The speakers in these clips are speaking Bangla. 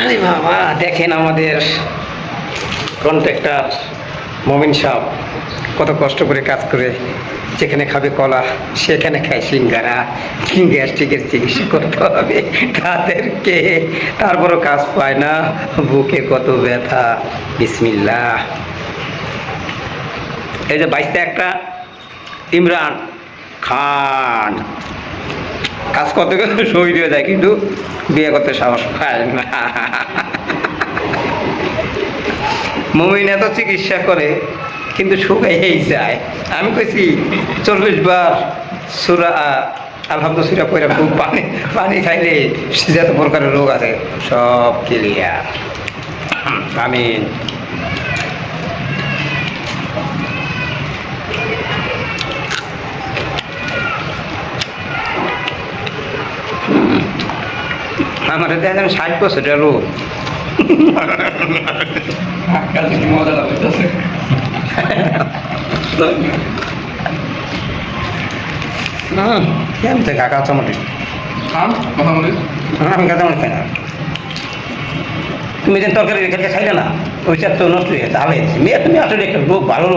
আরে বাবা, দেখেন আমাদের কন্ট্রাক্টর মমিন সাহ কত কষ্ট করে কাজ করে, যেখানে খাবে কলা, সেখানে খায় সিঙ্গারা গ্যাস্ট্রিকের চিকিৎসা করতে হবে তাদেরকে তারপরও কাজ পায় না, বুকে কত ব্যথা বিসমিল্লা এই যে বাইশটা একটা, ইমরান খান। কাজ করতে করতে শহীদ হয়ে যায়, কিন্তু বিয়ে করতে সাহস পায় না। মমিন এত চিকিৎসা করে, কিন্তু শুকাইয়েই যায়। আমি কইছি, চল্লিশ বার সুরা আলহামদুল সুরা পয়রা খুব পানি পানি খাইলে যত প্রকারের রোগ আছে, সব ক্লিয়ার আমিন। আমার দেখেন ষাট বছরের রোগ কাছে কি মজা লাগতেছে কেমন থেকে কাঁচামরিচ খান কথা বলি আমি কাঁচামরিচ খাই না তুমি যেন তরকারি রেখে খাইলে না ওই চার তো নষ্ট হয়ে গেছে আলে মেয়ে তুমি আসলে একটা রোগ ভালো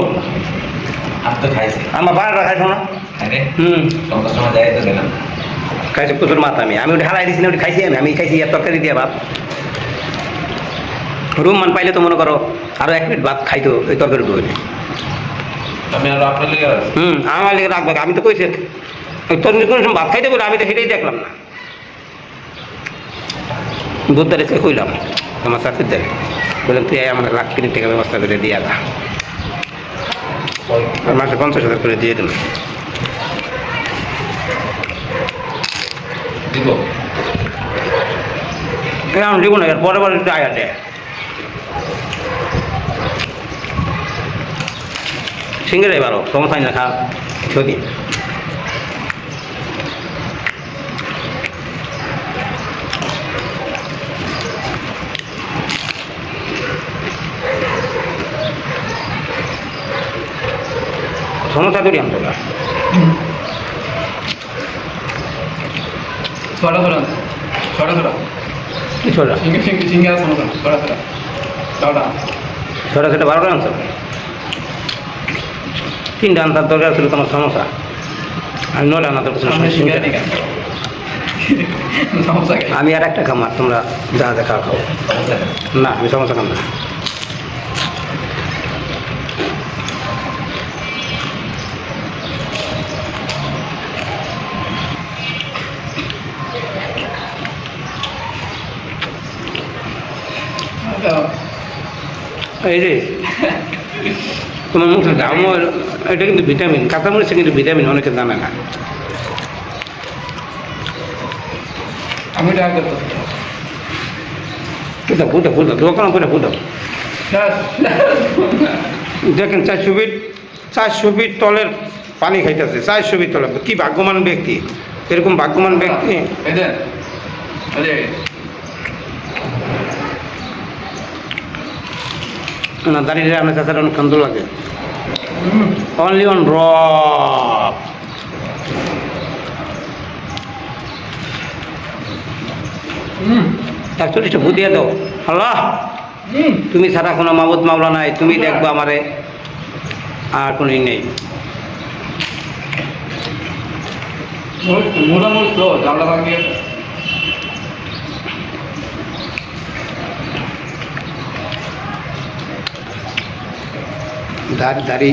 তো খাইছি। আমার বারোটা খাইছো না আরে হুম। সময় যাই তো গেলাম। খাইছে প্রচুর মাথা আমি। আমি ওটা হালাই দিছি না ওটা খাইছি আমি। আমি খাইছি আর তরকারি দিয়ে ভাত। রুম মান পাইলে তো মনে করো আরও এক প্লেট ভাত খাইতো ওই তরকারি আছি। হুম আমার লেগে রাখবে আমি তো কইছি তোর কোনো সময় ভাত খাইতে বলে আমি তো সেটাই দেখলাম না। বুধবার এসে কইলাম আমার চাষির দেয় বললাম তুই আমার লাখ তিন টাকা ব্যবস্থা করে দিয়ে দা মাসে পঞ্চাশ হাজার করে দিয়ে দিল দিব এরকম দিব না এর পরে পরে একটু আয়া দেয় সিঙ্গেরাই বারো সমস্যা না খা ক্ষতি সমস্যা করি আমি ছোটা সিঙ্গে সিঙ্গে সিঙ্গে ছোটা ছোটা বারোটা আনছো তিনটা আনতার দরকার ছিল তোমার সমস্যা। আমি নটা আনা দরকার আমি আর একটা খামার তোমরা যা যা খাও। খাও না আমি সমস্যা খাম না। এই রে তোমার মুখে আমার এটা কিন্তু ভিটামিন কাঁচামরিচে কিন্তু ভিটামিন অনেকে জানে না। আমি ডাক ফুটা ফুটা ফুটা দোকান ফুটা ফুটা দেখেন চারশো ফিট চারশো ফিট তলের পানি খাইতেছে চারশো ফিট তলে কি ভাগ্যবান ব্যক্তি এরকম ভাগ্যবান ব্যক্তি এদের আরে না দাঁড়িয়ে আমার চাচার অনেক সুন্দর লাগে অনলি অন রক হুম একচল্লিশটা ভূ দিয়ে দাও আল্লাহ তুমি ছাড়া কোনো মাবুদ মাওলা নাই তুমি দেখব আমারে আর কোনো নেই মোটামুটি দাড়ি দাড়ি